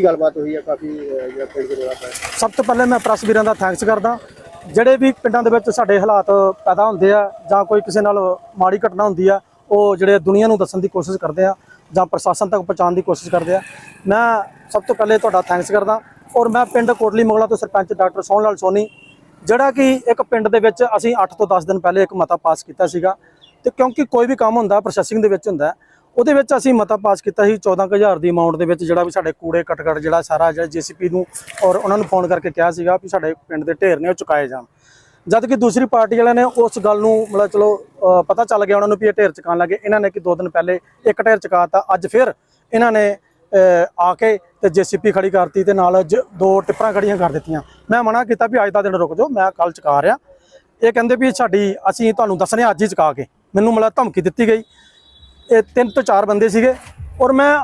ਕੀ ਗੱਲਬਾਤ ਹੋਈ ਹੈ ਕਾਫੀ ਜਿਹੜਾ ਪਿੰਡ ਦੇ ਰੌਲਾ ਪਿਆ ਸਭ ਤੋਂ ਪਹਿਲੇ ਮੈਂ ਪ੍ਰੈਸ ਵੀਰਾਂ ਦਾ ਥੈਂਕਸ ਕਰਦਾ। ਜਿਹੜੇ ਵੀ ਪਿੰਡਾਂ ਦੇ ਵਿੱਚ ਸਾਡੇ ਹਾਲਾਤ ਪੈਦਾ ਹੁੰਦੇ ਆ ਜਾਂ ਕੋਈ ਕਿਸੇ ਨਾਲ ਮਾੜੀ ਘਟਨਾ ਹੁੰਦੀ ਆ, ਉਹ ਜਿਹੜੇ ਦੁਨੀਆ ਨੂੰ ਦੱਸਣ ਦੀ ਕੋਸ਼ਿਸ਼ ਕਰਦੇ ਆ ਜਾਂ ਪ੍ਰਸ਼ਾਸਨ ਤੱਕ ਪਹੁੰਚਾਉਣ ਦੀ ਕੋਸ਼ਿਸ਼ ਕਰਦੇ ਆ, ਮੈਂ ਸਭ ਤੋਂ ਪਹਿਲੇ ਤੁਹਾਡਾ ਥੈਂਕਸ ਕਰਦਾ। ਔਰ ਮੈਂ ਪਿੰਡ ਕੋਟਲੀ ਮੰਗਲਾ ਤੋਂ ਸਰਪੰਚ ਡਾਕਟਰ ਸੋਹਣ ਲਾਲ ਸੋਨੀ, ਜਿਹੜਾ ਕਿ ਇੱਕ ਪਿੰਡ ਦੇ ਵਿੱਚ ਅਸੀਂ 8 ਤੋਂ 10 ਦਿਨ ਪਹਿਲੇ ਇੱਕ ਮਤਾ ਪਾਸ ਕੀਤਾ ਸੀਗਾ। ਤੇ ਕਿਉਂਕਿ ਕੋਈ ਵੀ ਕੰਮ ਹੁੰਦਾ ਪ੍ਰੋਸੈਸਿੰਗ ਦੇ ਵਿੱਚ ਹੁੰਦਾ ਉਹਦੇ ਵਿੱਚ ਅਸੀਂ ਮਤਾ ਪਾਸ ਕੀਤਾ ਸੀ 14000 ਦੀ ਅਮਾਉਂਟ ਦੇ ਵਿੱਚ ਜਿਹੜਾ ਵੀ ਸਾਡੇ ਕੂੜੇ ਕਟਕਟ ਜਿਹੜਾ ਸਾਰਾ ਜਿਹੜਾ ਜੀਸੀਪੀ ਨੂੰ ਔਰ ਉਹਨਾਂ ਨੂੰ ਫੋਨ ਕਰਕੇ ਕਿਹਾ ਸੀਗਾ ਵੀ ਸਾਡੇ ਪਿੰਡ ਦੇ ਢੇਰ ਨੇ ਉਹ ਚੁਕਾਏ ਜਾਣ। ਜਦ ਕਿ ਦੂਸਰੀ ਪਾਰਟੀ ਵਾਲਿਆਂ ਨੇ ਉਸ ਗੱਲ ਨੂੰ ਮਤਲਬ ਚਲੋ ਪਤਾ ਚੱਲ ਗਿਆ ਉਹਨਾਂ ਨੂੰ ਵੀ ਇਹ ਢੇਰ ਚੁਕਾਉਣ ਲੱਗੇ। ਇਹਨਾਂ ਨੇ ਕਿ ਦੋ ਦਿਨ ਪਹਿਲੇ ਇੱਕ ਢੇਰ ਚੁਕਾਤਾ, ਅੱਜ ਫਿਰ ਇਹਨਾਂ ਨੇ ਆ ਕੇ ਤੇ ਜੀਸੀਪੀ ਖੜੀ ਕਰਤੀ ਤੇ ਨਾਲ ਜ- ਦੋ ਟਿੱਪਰਾਂ ਖੜੀਆਂ ਕਰ ਦਿੱਤੀਆਂ। ਮੈਂ ਮਨਾ ਕੀਤਾ ਵੀ ਅੱਜ ਦਾ ਦਿਨ ਰੁਕ ਜਾਓ, ਮੈਂ ਕੱਲ ਚੁਕਾ ਰਿਹਾ। ਇਹ ਕਹਿੰਦੇ ਵੀ ਸਾਡੀ, ਅਸੀਂ ਤੁਹਾਨੂੰ ਦੱਸਣੇ ਅੱਜ ਹੀ ਚੁਕਾ ਕੇ। ਮੈਨੂੰ ਮਤਲਬ ਧਮਕੀ ਦਿੱਤੀ ਗਈ। ਇਹ ਤਿੰਨ ਤੋਂ ਚਾਰ ਬੰਦੇ ਸੀਗੇ। ਔਰ ਮੈਂ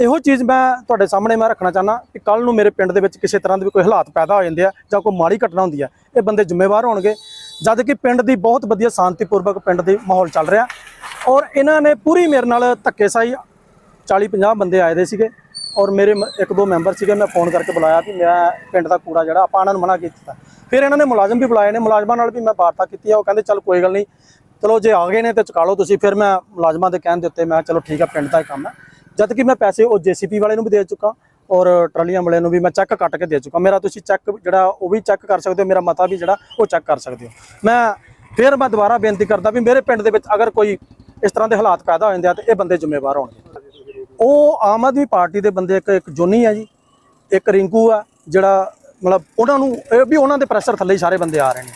ਇਹੋ ਚੀਜ਼ ਮੈਂ ਤੁਹਾਡੇ ਸਾਹਮਣੇ ਮੈਂ ਰੱਖਣਾ ਚਾਹਨਾ ਕਿ ਕੱਲ ਨੂੰ ਮੇਰੇ ਪਿੰਡ ਦੇ ਵਿੱਚ ਕਿਸੇ ਤਰ੍ਹਾਂ ਦੇ ਵੀ ਕੋਈ ਹਾਲਾਤ ਪੈਦਾ ਹੋ ਜਾਂਦੇ ਆ ਜਾਂ ਕੋਈ ਮਾੜੀ ਘਟਨਾ ਹੁੰਦੀ ਆ, ਇਹ ਬੰਦੇ ਜ਼ਿੰਮੇਵਾਰ ਹੋਣਗੇ। ਜਦ ਕਿ ਪਿੰਡ ਦੀ ਬਹੁਤ ਵਧੀਆ ਸ਼ਾਂਤੀਪੂਰਵਕ ਪਿੰਡ ਦੀ ਮਾਹੌਲ ਚੱਲ ਰਿਹਾ। ਔਰ ਇਹਨਾਂ ਨੇ ਪੂਰੀ ਮੇਰੇ ਨਾਲ ਧੱਕੇਸ਼ਾਹੀ 40 50 ਬੰਦੇ ਆਏ ਦੇ ਸੀਗੇ। ਔਰ ਮੇਰੇ ਇੱਕ ਦੋ ਮੈਂਬਰ ਸੀਗੇ, ਮੈਂ ਫੋਨ ਕਰਕੇ ਬੁਲਾਇਆ ਵੀ ਮੈਂ ਪਿੰਡ ਦਾ ਕੂੜਾ ਜਿਹੜਾ, ਆਪਾਂ ਇਹਨਾਂ ਨੂੰ ਮਨਾ ਕੀਤਾ। ਫਿਰ ਇਹਨਾਂ ਨੇ ਮੁਲਾਜ਼ਮ ਵੀ ਬੁਲਾਏ ਨੇ, ਮੁਲਾਜ਼ਮਾਂ ਨਾਲ ਵੀ ਮੈਂ ਵਾਰਤਾ ਕੀਤੀ ਆ, ਉਹ ਕਹਿੰਦੇ, ਚੱਲ ਕੋਈ ਗੱਲ ਨਹੀਂ ਚਲੋ ਜੇ ਆ ਗਏ ਨੇ ਤੇ ਚੁਕਾ ਲਓ ਤੁਸੀਂ, ਫਿਰ ਮੈਂ ਮੁਲਾਜ਼ਮਾਂ ਦੇ ਕਹਿਣ ਦੇ ਉੱਤੇ ਮੈਂ ਕਿਹਾ ਚਲੋ ਠੀਕ ਆ, ਪਿੰਡ ਦਾ ਹੀ ਕੰਮ ਹੈ। ਜਦ ਕਿ ਮੈਂ ਪੈਸੇ ਉਹ ਜੀਸੀਪੀ ਵਾਲੇ ਨੂੰ ਵੀ ਦੇ ਚੁੱਕਾ ਔਰ ਟਰਾਲੀਆਂ ਵਾਲੇ ਨੂੰ ਵੀ ਮੈਂ ਚੈੱਕ ਕੱਟ ਕੇ ਦੇ ਚੁੱਕਾ। ਮੇਰਾ ਤੁਸੀਂ ਚੈੱਕ ਜਿਹੜਾ ਉਹ ਵੀ ਚੈੱਕ ਕਰ ਸਕਦੇ ਹੋ, ਮੇਰਾ ਮਤਾ ਵੀ ਜਿਹੜਾ ਉਹ ਚੈੱਕ ਕਰ ਸਕਦੇ ਹੋ। ਮੈਂ ਫਿਰ ਮੈਂ ਦੁਬਾਰਾ ਬੇਨਤੀ ਕਰਦਾ ਵੀ ਮੇਰੇ ਪਿੰਡ ਦੇ ਵਿੱਚ ਅਗਰ ਕੋਈ ਇਸ ਤਰ੍ਹਾਂ ਦੇ ਹਾਲਾਤ ਪੈਦਾ ਹੋ ਜਾਂਦੇ ਆ ਤੇ ਇਹ ਬੰਦੇ ਜ਼ਿੰਮੇਵਾਰ ਹੋਣਗੇ। ਉਹ ਆਮ ਆਦਮੀ ਪਾਰਟੀ ਦੇ ਬੰਦੇ ਇੱਕ ਇੱਕ ਜੋਨੀ ਆ ਜੀ, ਇੱਕ ਰਿੰਕੂ ਆ ਜਿਹੜਾ ਮਤਲਬ ਉਹਨਾਂ ਨੂੰ ਇਹ ਵੀ ਉਹਨਾਂ ਦੇ ਪ੍ਰੈਸ਼ਰ ਥੱਲੇ ਹੀ ਸਾਰੇ ਬੰਦੇ ਆ ਰਹੇ ਨੇ।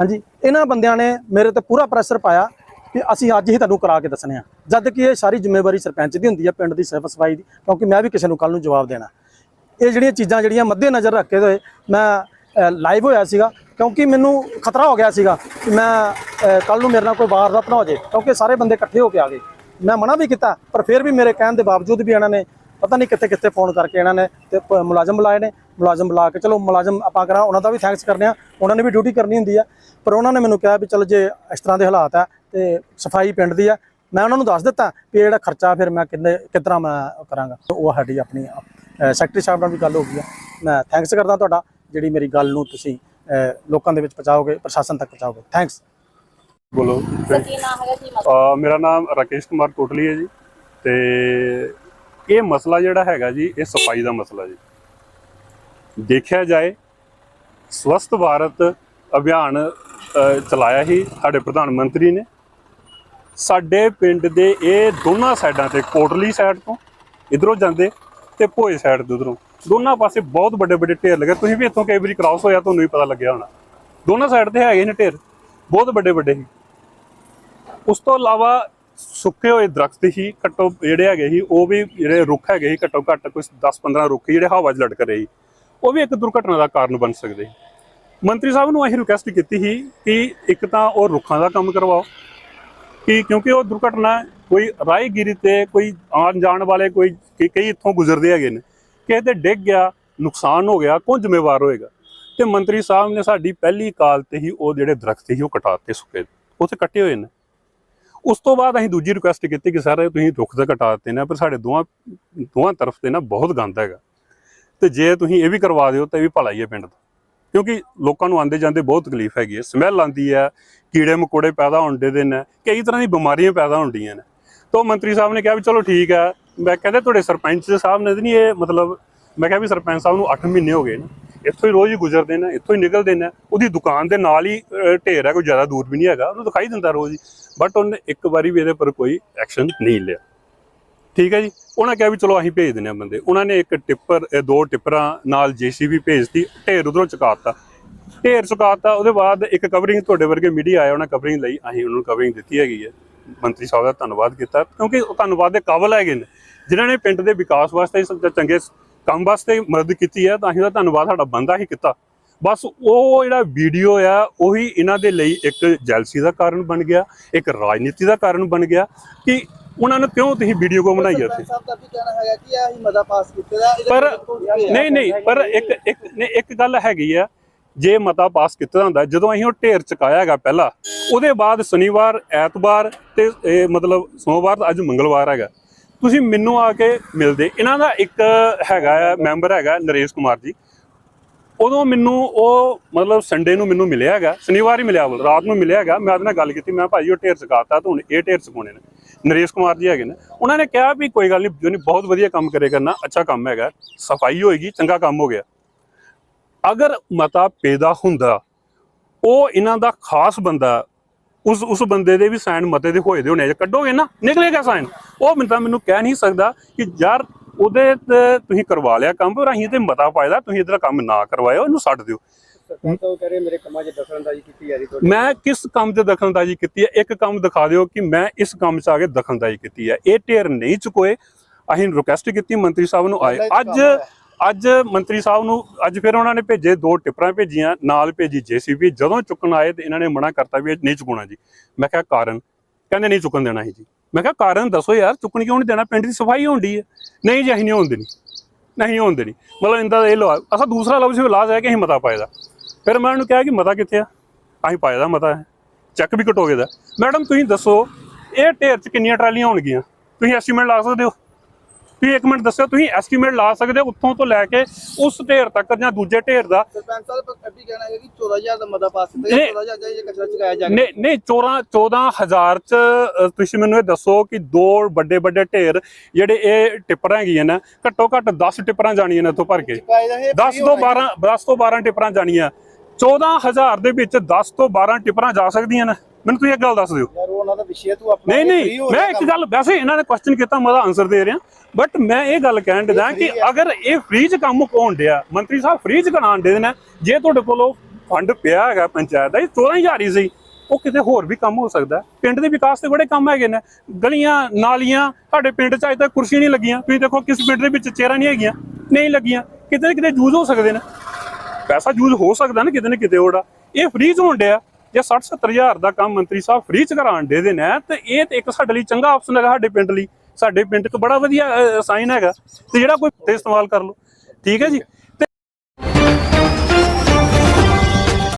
ਹਾਂਜੀ, ਇਹਨਾਂ ਬੰਦਿਆਂ ਨੇ ਮੇਰੇ ਤੇ ਪੂਰਾ ਪ੍ਰੈਸ਼ਰ ਪਾਇਆ ਕਿ ਅਸੀਂ ਅੱਜ ਹੀ ਤੁਹਾਨੂੰ ਕਰਾ ਕੇ ਦੱਸਣੇ ਆ। ਜਦ ਕਿ ਇਹ ਸਾਰੀ ਜ਼ਿੰਮੇਵਾਰੀ ਸਰਪੰਚ ਦੀ ਹੁੰਦੀ ਹੈ ਪਿੰਡ ਦੀ ਸਾਫ਼ ਸਫ਼ਾਈ ਦੀ, ਕਿਉਂਕਿ ਮੈਂ ਵੀ ਕਿਸੇ ਨੂੰ ਕੱਲ ਨੂੰ ਜਵਾਬ ਦੇਣਾ। ਇਹ ਜਿਹੜੀਆਂ ਚੀਜ਼ਾਂ ਜਿਹੜੀਆਂ ਮੱਦੇ ਨਜ਼ਰ ਰੱਖ ਹੋਏ, ਮੈਂ ਲਾਈਵ ਹੋਇਆ ਸੀਗਾ, ਕਿਉਂਕਿ ਮੈਨੂੰ ਖਤਰਾ ਹੋ ਗਿਆ ਸੀਗਾ ਕਿ ਮੈਂ ਕੱਲ ਨੂੰ ਮੇਰੇ ਨਾਲ ਕੋਈ ਵਾਰਦਾਤ ਨਾ ਹੋ ਜਾਏ, ਕਿਉਂਕਿ ਸਾਰੇ ਬੰਦੇ ਇਕੱਠੇ ਹੋ ਕੇ ਆ ਗਏ। ਮੈਂ ਮਨਾ ਵੀ ਕੀਤਾ, ਪਰ ਫਿਰ ਵੀ ਮੇਰੇ ਕਹਿਣ ਦੇ ਬਾਵਜੂਦ ਵੀ ਇਹਨਾਂ ਨੇ ਪਤਾ ਨਹੀਂ ਕਿੱਥੇ ਕਿੱਥੇ ਫੋਨ ਕਰਕੇ ਇਹਨਾਂ ਨੇ ਤੇ ਪ- ਮੁਲਾਜ਼ਮ ਬੁਲਾਏ ਨੇ ਮੁਲਾਜ਼ਮ ਬੁਲਾ ਕੇ ਚਲੋ ਮੁਲਾਜ਼ਮ ਆਪਾਂ ਕਰਾਂ ਉਹਨਾਂ ਦਾ ਵੀ ਥੈਂਕਸ ਕਰਨੇ ਆ ਉਹਨਾਂ ਨੇ ਵੀ ਡਿਊਟੀ ਕਰਨੀ ਹੁੰਦੀ ਆ ਪਰ ਉਹਨਾਂ ਨੇ ਮੈਨੂੰ ਕਿਹਾ ਵੀ ਚਲ ਜੇ ਇਸ ਤਰ੍ਹਾਂ ਦੇ ਹਾਲਾਤ ਆ ਤੇ ਸਫ਼ਾਈ ਪਿੰਡ ਦੀ ਆ ਮੈਂ ਉਹਨਾਂ ਨੂੰ ਦੱਸ ਦਿੱਤਾ ਵੀ ਇਹ ਜਿਹੜਾ ਖਰਚਾ ਫਿਰ ਮੈਂ ਕਿੰਨੇ ਕਿਤਨਾ ਮੈਂ ਕਰਾਂਗਾ। ਉਹ ਸਾਡੀ ਆਪਣੀ ਸੈਕਟਰੀ ਸਾਹਿਬ ਨਾਲ ਵੀ ਗੱਲ ਹੋ ਗਈ ਆ। ਮੈਂ ਥੈਂਕਸ ਕਰਦਾ ਤੁਹਾਡਾ ਜਿਹੜੀ ਮੇਰੀ ਗੱਲ ਨੂੰ ਤੁਸੀਂ ਲੋਕਾਂ ਦੇ ਵਿੱਚ ਪਹੁੰਚਾਓਗੇ ਪ੍ਰਸ਼ਾਸਨ ਤੱਕ ਪਹੁੰਚਾਓਗੇ। ਥੈਂਕਸ ਬੋਲੋ। ਕੀ ਮੇਰਾ ਨਾਮ ਰਾਕੇਸ਼ ਕੁਮਾਰ ਕੋਟਲੀ ਹੈ ਜੀ ਤੇ ਇਹ ਮਸਲਾ ਜਿਹੜਾ ਹੈਗਾ ਜੀ, ਇਹ ਸਫ਼ਾਈ ਦਾ ਮਸਲਾ ਜੀ। ਦੇਖਿਆ ਜਾਏ, ਸਵਸਥ ਭਾਰਤ ਅਭਿਆਨ ਚਲਾਇਆ ਹੀ ਸਾਡੇ ਪ੍ਰਧਾਨ ਮੰਤਰੀ ਨੇ। ਸਾਡੇ ਪਿੰਡ ਦੇ ਇਹ ਦੋਨਾਂ ਸਾਈਡਾਂ ਤੇ, ਕੋਟਲੀ ਸਾਈਡ ਤੋਂ ਇਧਰੋਂ ਜਾਂਦੇ ਤੇ ਭੋਏ ਸਾਈਡ ਤੋਂ ਉਧਰੋਂ ਦੋਨਾਂ ਪਾਸੇ ਬਹੁਤ ਵੱਡੇ ਵੱਡੇ ਢੇਰ ਲੱਗੇ। ਤੁਸੀਂ ਵੀ ਇੱਥੋਂ ਕਈ ਵਾਰੀ ਕ੍ਰਾਸ ਹੋਇਆ, ਤੁਹਾਨੂੰ ਵੀ ਪਤਾ ਲੱਗਿਆ ਹੋਣਾ। ਦੋਨਾਂ ਸਾਈਡ ਤੇ ਹੈਗੇ ਨੇ ਢੇਰ, ਬਹੁਤ ਵੱਡੇ ਵੱਡੇ ਹੀ। ਉਸ ਤੋਂ ਇਲਾਵਾ ਸੁੱਕੇ ਹੋਏ ਦਰਖਤ ਹੀ ਘੱਟੋ ਜਿਹੜੇ ਹੈਗੇ ਸੀ, ਉਹ ਵੀ ਜਿਹੜੇ ਰੁੱਖ ਹੈਗੇ ਸੀ, ਘੱਟੋ ਘੱਟ ਕੁਝ 10-15 ਰੁੱਖ ਜਿਹੜੇ ਹਵਾ 'ਚ ਲਟਕ ਰਹੇ ਸੀ। ਉਹ ਵੀ ਇੱਕ ਦੁਰਘਟਨਾ ਦਾ ਕਾਰਨ ਬਣ ਸਕਦੇ ਮੰਤਰੀ ਸਾਹਿਬ ਨੂੰ ਅਸੀਂ ਰਿਕੁਐਸਟ ਕੀਤੀ ਸੀ ਕਿ ਇੱਕ ਤਾਂ ਉਹ ਰੁੱਖਾਂ ਦਾ ਕੰਮ ਕਰਵਾਓ, ਕਿ ਕਿਉਂਕਿ ਉਹ ਦੁਰਘਟਨਾ ਕੋਈ ਰਾਹਗੀਰੀ ਤੇ ਕੋਈ ਆਉਣ ਜਾਣ ਵਾਲੇ ਕੋਈ ਕਈ- ਇੱਥੋਂ ਗੁਜ਼ਰਦੇ ਹੈਗੇ ਨੇ, ਕਿਸੇ ਤੇ ਡਿੱਗ ਗਿਆ, ਨੁਕਸਾਨ ਹੋ ਗਿਆ, ਕੌਣ ਜ਼ਿੰਮੇਵਾਰ ਹੋਏਗਾ? ਤੇ ਮੰਤਰੀ ਸਾਹਿਬ ਨੇ ਸਾਡੀ ਪਹਿਲੀ ਕਾਲ ਤੇ ਹੀ ਉਹ ਜਿਹੜੇ ਦਰਖਤ ਸੀ ਉਹ ਕਟਾਤੇ ਸੁੱਕੇ ਉੱਥੇ ਕੱਟੇ ਹੋਏ ਨੇ। ਉਸ ਤੋਂ ਬਾਅਦ ਅਸੀਂ ਦੂਜੀ ਰਿਕੁਐਸਟ ਕੀਤੀ ਕਿ, ਸਰ, ਤੁਸੀਂ ਰੁੱਖ ਤਾਂ ਘਟਾ ਦਿੱਤੇ ਨੇ, ਪਰ ਸਾਡੇ ਦੋਵਾਂ ਦੋਵਾਂ ਤਰਫ ਤੇ ਨਾ ਬਹੁਤ ਗੰਦ ਹੈਗਾ। ਤੇ ਜੇ ਤੁਸੀਂ ਇਹ ਵੀ ਕਰਵਾ ਦਿਓ, ਤਾਂ ਇਹ ਵੀ ਭਲਾ ਹੀ ਹੈ ਪਿੰਡ ਦਾ। ਕਿਉਂਕਿ ਲੋਕਾਂ ਨੂੰ ਆਂਦੇ ਜਾਂਦੇ ਬਹੁਤ ਤਕਲੀਫ ਹੈਗੀ ਹੈ। ਸਮੈਲ ਆਂਦੀ ਹੈ, ਕੀੜੇ ਮਕੋੜੇ ਪੈਦਾ ਹੁੰਦੇ ਦੇ ਨੇ ਕਈ ਤਰ੍ਹਾਂ ਦੀ ਬਿਮਾਰੀਆਂ ਪੈਦਾ ਹੁੰਦੀਆਂ ਨੇ। ਤਾਂ ਮੰਤਰੀ ਸਾਹਿਬ ਨੇ ਕਿਹਾ ਵੀ, ਚਲੋ ਠੀਕ ਹੈ। ਮੈਂ ਕਹਿੰਦੇ, ਤੁਹਾਡੇ ਸਰਪੰਚ ਸਾਹਿਬ ਨੇ ਨਹੀਂ ਇਹ ਮਤਲਬ, ਮੈਂ ਕਿਹਾ ਵੀ ਸਰਪੰਚ ਸਾਹਿਬ ਨੂੰ 8 ਮਹੀਨੇ ਹੋ ਗਏ ਨੇ। ਇੱਥੋਂ ਹੀ ਰੋਜ਼ ਹੀ ਗੁਜ਼ਰਦੇ ਨੇ, ਇੱਥੋਂ ਹੀ ਨਿਕਲਦੇ ਨੇ। ਉਹਦੀ ਦੁਕਾਨ ਦੇ ਨਾਲ ਹੀ ਢੇਰ ਹੈ, ਕੋਈ ਜ਼ਿਆਦਾ ਦੂਰ ਵੀ ਨਹੀਂ ਹੈਗਾ। ਉਹਨੂੰ ਦਿਖਾਈ ਦਿੰਦਾ ਰੋਜ਼ ਹੀ। ਬਟ ਉਹਨੇ ਇੱਕ ਵਾਰੀ ਵੀ ਇਹਦੇ ਪਰ ਕੋਈ ਐਕਸ਼ਨ ਨਹੀਂ ਲਿਆ। ਠੀਕ ਹੈ ਜੀ? ਉਹਨਾਂ ਕਿਹਾ ਵੀ ਚਲੋ ਅਸੀਂ ਭੇਜ ਦਿੰਦੇ ਹਾਂ ਬੰਦੇ। ਉਹਨਾਂ ਨੇ ਇੱਕ ਟਿੱਪਰ ਦੋ ਟਿੱਪਰਾਂ ਨਾਲ ਜੀਸੀਬੀ ਭੇਜਤੀ, ਢੇਰ ਉਧਰੋਂ ਚੁਕਾਤਾ। ਢੇਰ ਚੁਕਾਤਾ, ਉਹਦੇ ਬਾਅਦ ਇੱਕ ਕਵਰਿੰਗ ਤੁਹਾਡੇ ਵਰਗੇ ਮੀਡੀਆ ਆਇਆ ਉਹਨਾਂ ਕਵਰਿੰਗ ਲਈ। ਅਸੀਂ ਉਹਨਾਂ ਨੂੰ ਕਵਰਿੰਗ ਦਿੱਤੀ ਹੈਗੀ ਹੈ। ਮੰਤਰੀ ਸਾਹਿਬ ਦਾ ਧੰਨਵਾਦ ਕੀਤਾ। ਕਿਉਂਕਿ ਉਹ ਧੰਨਵਾਦ ਦੇ ਕਾਬਲ ਹੈਗੇ ਨੇ। ਜਿਨ੍ਹਾਂ ਨੇ ਪਿੰਡ ਦੇ ਵਿਕਾਸ ਵਾਸਤੇ ਚੰਗੇ ਕੰਮ ਵਾਸਤੇ ਮਦਦ ਕੀਤੀ ਹੈ ਤਾਂ ਅਸੀਂ ਉਹਦਾ ਧੰਨਵਾਦ ਸਾਡਾ ਬੰਦਾ ਹੀ ਕੀਤਾ। ਬਸ ਉਹ ਜਿਹੜਾ ਵੀਡੀਓ ਆ ਉਹੀ ਇਹਨਾਂ ਦੇ ਲਈ ਇੱਕ ਜੈਲਸੀ ਦਾ ਕਾਰਨ ਬਣ ਗਿਆ ਇੱਕ ਰਾਜਨੀਤੀ ਦਾ ਕਾਰਨ ਬਣ ਗਿਆ ਕਿ ਉਹਨਾਂ ਨੂੰ ਕਿਉਂ ਤੁਸੀਂ ਵੀਡੀਓ ਕੋ ਬਣਾਈ ਉੱਥੇ ਦਾ ਦਾ ਪਰ ਨਹੀਂ ਨਹੀਂ ਪਰ ਇੱਕ ਇੱਕ ਇੱਕ ਗੱਲ ਹੈਗੀ ਆ ਜੇ ਮਤਾ ਪਾਸ ਕੀਤਾ ਹੁੰਦਾ ਜਦੋਂ ਅਸੀਂ ਉਹ ਢੇਰ ਚੁਕਾਇਆ ਹੈਗਾ ਪਹਿਲਾਂ ਉਹਦੇ ਬਾਅਦ ਸ਼ਨੀਵਾਰ ਐਤਵਾਰ ਤੇ ਮਤਲਬ ਸੋਮਵਾਰ ਅੱਜ ਮੰਗਲਵਾਰ ਹੈਗਾ। ਤੁਸੀਂ ਮੈਨੂੰ ਆ ਕੇ ਮਿਲਦੇ। ਇਹਨਾਂ ਦਾ ਇੱਕ ਹੈਗਾ ਆ ਮੈਂਬਰ ਹੈਗਾ ਨਰੇਸ਼ ਕੁਮਾਰ ਜੀ। ਉਦੋਂ ਮੈਨੂੰ ਉਹ ਮਤਲਬ ਸੰਡੇ ਨੂੰ ਮੈਨੂੰ ਮਿਲਿਆ ਹੈਗਾ, ਸ਼ਨੀਵਾਰ ਹੀ ਮਿਲਿਆ ਬੋਲ ਰਾਤ ਨੂੰ ਮਿਲਿਆ ਹੈਗਾ। ਮੈਂ ਉਹਦੇ ਨਾਲ ਗੱਲ ਕੀਤੀ, ਮੈਂ ਭਾਈ ਉਹ ਢੇਰ ਚਕਾਤਾ ਤਾਂ ਹੁਣ, ਇਹ ਢੇਰ ਚਕਾਉਣੇ ਨੇ। ਨਰੇਸ਼ ਕੁਮਾਰ ਜੀ ਹੈਗੇ ਨੇ। ਉਹਨਾਂ ਨੇ ਕਿਹਾ ਵੀ ਕੋਈ ਗੱਲ ਨਹੀਂ ਜੋ ਨਹੀਂ ਬਹੁਤ ਵਧੀਆ ਕੰਮ ਕਰੇ ਕਰਨਾ, ਅੱਛਾ ਕੰਮ ਹੈਗਾ, ਸਫ਼ਾਈ ਹੋਏਗੀ, ਚੰਗਾ ਕੰਮ ਹੋ ਗਿਆ। ਅਗਰ ਮਤਾ ਪੈਦਾ ਹੁੰਦਾ, ਉਹ ਇਹਨਾਂ ਦਾ ਖਾਸ ਬੰਦਾ ਉਸ ਉਸ ਬੰਦੇ ਦੇ ਵੀ ਸਾਈਨ ਮਤੇ ਦੇ ਹੋਏ ਦੇ ਹੋਣੇ। ਜੇ ਕੱਢੋਗੇ ਨਾ ਨਿਕਲੇਗਾ ਸਾਈਨ। ਉਹ ਤਾਂ ਮੈਨੂੰ ਕਹਿ ਨਹੀਂ ਸਕਦਾ ਕਿ ਯਾਰ ਉਹਦੇ ਤੇ ਤੁਸੀਂ ਕਰਵਾ ਲਿਆ ਕੰਮ ਪਰ ਅਸੀਂ ਤੇ ਮਤਾ ਪਾਇਦਾ ਤੁਸੀਂ ਇਧਰ ਕੰਮ ਨਾ ਕਰਵਾਇਓ ਇਹਨੂੰ ਛੱਡ ਦਿਓ। ਤਾਂ ਮੈਂ ਕਿਸ ਕੰਮ 'ਚ ਦਖਲਅੰਦਾਜ਼ੀ ਕੀਤੀ ਹੈ? ਇੱਕ ਕੰਮ ਦਿਖਾ ਦਿਓ ਕਿ ਮੈਂ ਇਸ ਕੰਮ 'ਚ ਆ ਕੇ ਦਖਲਅੰਦਾਜ਼ੀ ਕੀਤੀ ਹੈ। ਇਹ ਢੇਰ ਨਹੀਂ ਚੁਕੋਏ। ਅਸੀਂ ਰਿਕੁਐਸਟ ਕੀਤੀ ਮੰਤਰੀ ਸਾਹਿਬ ਨੂੰ ਆਏ। ਅੱਜ ਅੱਜ ਮੰਤਰੀ ਸਾਹਿਬ ਨੂੰ, ਅੱਜ ਫਿਰ ਉਹਨਾਂ ਨੇ ਭੇਜੇ ਦੋ ਟਿੱਪਰਾਂ ਭੇਜੀਆਂ, ਨਾਲ ਭੇਜੀ ਜੀਸੀਬੀ। ਜਦੋਂ ਚੁੱਕਣ ਆਏ ਤੇ ਇਹਨਾਂ ਨੇ ਮਨਾ ਕਰਤਾ ਵੀ ਇਹ ਨਹੀਂ ਚੁਕਾਉਣਾ ਜੀ। ਮੈਂ ਕਿਹਾ, ਕਾਰਨ? ਕਹਿੰਦੇ, ਨਹੀਂ ਚੁੱਕਣ ਦੇਣਾ ਸੀ ਜੀ। ਮੈਂ ਕਿਹਾ, ਕਾਰਨ ਦੱਸੋ ਯਾਰ, ਚੁੱਕਣ ਕਿਉਂ ਨਹੀਂ ਦੇਣਾ? ਪਿੰਡ ਦੀ ਸਫ਼ਾਈ ਹੋਣੀ ਹੈ। ਨਹੀਂ ਜੀ, ਅਸੀਂ ਨਹੀਂ ਹੋਣ ਦੇਣੀ। ਨਹੀਂ ਹੋਣ ਦੇਣੀ। ਮਤਲਬ ਇੰਦਾ ਇਹ ਲਵਾ ਅਸਾਂ ਦੂਸਰਾ ਲਫ਼ਜ਼ ਵੀ ਲਾਜ਼ ਹੈ ਕਿ ਅਸੀਂ ਮਤਾ ਪਾਇਦਾ ਫਿਰ ਮੈਂ ਉਹਨੂੰ ਕਿਹਾ ਕਿ ਮਤਾ ਕਿੱਥੇ ਆ? ਅਸੀਂ ਪਾਇਆ ਦਾ ਮਤਾ ਹੈ। ਚੈੱਕ ਵੀ ਕਟੋਗੇ ਦਾ। ਮੈਡਮ, ਤੁਸੀਂ ਦੱਸੋ, ਇਹ ਢੇਰ 'ਚ ਕਿੰਨੀਆਂ ਟਰਾਲੀਆਂ ਹੋਣਗੀਆਂ? ਤੁਸੀਂ ਐਸਟੀਮੇਟ ਲਾ ਸਕਦੇ ਹੋ? ਤੁਸੀਂ ਇੱਕ ਮਿੰਟ ਦੱਸਿਓ ਤੁਸੀਂ ਐਸਟੀਮੇਟ ਲਾ ਸਕਦੇ ਹੋ ਉੱਥੋਂ ਤੋਂ ਲੈ ਕੇ ਉਸ ਢੇਰ ਤੱਕ ਜਾਂ ਦੂਜੇ ਢੇਰ ਦਾ। ਸਰਪੰਚ ਸਾਹਿਬ ਇਹ ਵੀ ਕਹਿਣਾ ਹੈ ਕਿ 14000 ਦਾ ਮਤਾ ਪਾਸ ਕੀਤਾ ਨਹੀਂ। 14000 ਦਾ ਇਹ ਕਚਰਾ ਚੁਕਾਇਆ ਜਾ ਨਹੀਂ ਨਹੀਂ 14 14000 ਚ ਤੁਸੀਂ ਮੈਨੂੰ ਇਹ ਦੱਸੋ ਕਿ ਦੋ ਵੱਡੇ ਵੱਡੇ ਢੇਰ ਜਿਹੜੇ ਇਹ ਟਿੱਪਰਾਂ ਹੈਗੀਆਂ ਨਾ ਘੱਟੋ ਘੱਟ 10 ਟਿੱਪਰਾਂ ਜਾਣੀਆਂ ਨੇ ਇੱਥੋਂ ਭਰ ਕੇ। ਚੁਕਾਇਆ ਜਾ ਇਹ 10 ਤੋਂ 12 10 ਤੋਂ 12 ਟਿੱਪਰਾਂ ਜਾਣੀਆਂ। 14000 ਦੇ ਵਿੱਚ 10 ਤੋਂ 12 ਟਿੱਪਰਾਂ ਜਾ ਸਕਦੀਆਂ ਨੇ। ਮੈਨੂੰ ਤੁਸੀਂ ਇੱਕ ਗੱਲ ਦੱਸ ਦਿਓ। ਯਾਰ ਉਹ ਉਹਨਾਂ ਦਾ ਵਿਸ਼ੇ ਤੂੰ ਆਪਣਾ ਨਹੀਂ ਨਹੀਂ ਮੈਂ ਇੱਕ। ਗੱਲ ਵੈਸੇ ਇਹਨਾਂ ਨੇ ਕੁਐਸਚਨ ਕੀਤਾ ਮੈਂ ਉਹਦਾ ਆਨਸਰ ਦੇ ਰਿਹਾ। ਬਟ ਮੈਂ ਇਹ ਗੱਲ ਕਹਿਣ ਦਿੰਦਾ ਕਿ। ਅਗਰ ਇਹ ਫ੍ਰੀ ਚ ਕੰਮ ਹੋਣ ਡਿਆ? ਮੰਤਰੀ ਸਾਹਿਬ ਫ੍ਰੀ ਚ ਕਰਾਉਣ ਦੇ ਦੇਣਾ ਜੇ ਤੁਹਾਡੇ ਕੋਲੋਂ ਫੰਡ ਪਿਆ ਹੈਗਾ ਪੰਚਾਇਤ ਦਾ ਇਹ 14000 ਹੀ ਸੀ। ਉਹ ਕਿਤੇ ਹੋਰ ਵੀ ਕੰਮ ਹੋ ਸਕਦਾ। ਪਿੰਡ ਦੇ ਵਿਕਾਸ ਤੇ ਬੜੇ ਕੰਮ ਹੈਗੇ ਨੇ। ਗਲੀਆਂ ਨਾਲੀਆਂ ਸਾਡੇ ਪਿੰਡ ਚ ਅਜੇ ਤੱਕ ਕੁਰਸੀਆਂ ਨਹੀਂ ਲੱਗੀਆਂ। ਤੁਸੀਂ ਦੇਖੋ ਕਿਸ ਪਿੰਡ ਦੇ ਵਿੱਚ ਚੇਅਰਾਂ ਨਹੀਂ ਹੈਗੀਆਂ ਨਹੀਂ ਲੱਗੀਆਂ। ਕਿਤੇ ਨਾ ਕਿਤੇ ਯੂਜ਼ ਹੋ ਸਕਦੇ ਨੇ। ਪੈਸਾ ਯੂਜ਼ ਹੋ ਸਕਦਾ ਨਾ ਕਿਤੇ ਨਾ ਕਿਤੇ ਉਹਦਾ। ਇਹ ਫ੍ਰੀ ਚ ਹੋਣ ਡਿਆ। ਜੇ 60 70000 ਦਾ ਕੰਮ ਮੰਤਰੀ ਸਾਹਿਬ ਫ੍ਰੀ ਚ ਕਰਾਉਣ ਦੇ ਦੇਣਾ ਹੈ, ਤੇ ਇਹ ਤੇ ਇੱਕ ਸਾਡੇ ਲਈ ਚੰਗਾ ਆਪਸ਼ਨ ਹੈਗਾ ਸਾਡੇ ਪਿੰਡ ਲਈ। ਸਾਡੇ ਪਿੰਡ 'ਚ ਬੜਾ ਵਧੀਆ ਸਾਈਨ ਹੈਗਾ। ਤੇ ਜਿਹੜਾ ਕੋਈ ਤੇ ਇਸਤੇਮਾਲ ਕਰ ਲਓ। ਠੀਕ ਹੈ ਜੀ?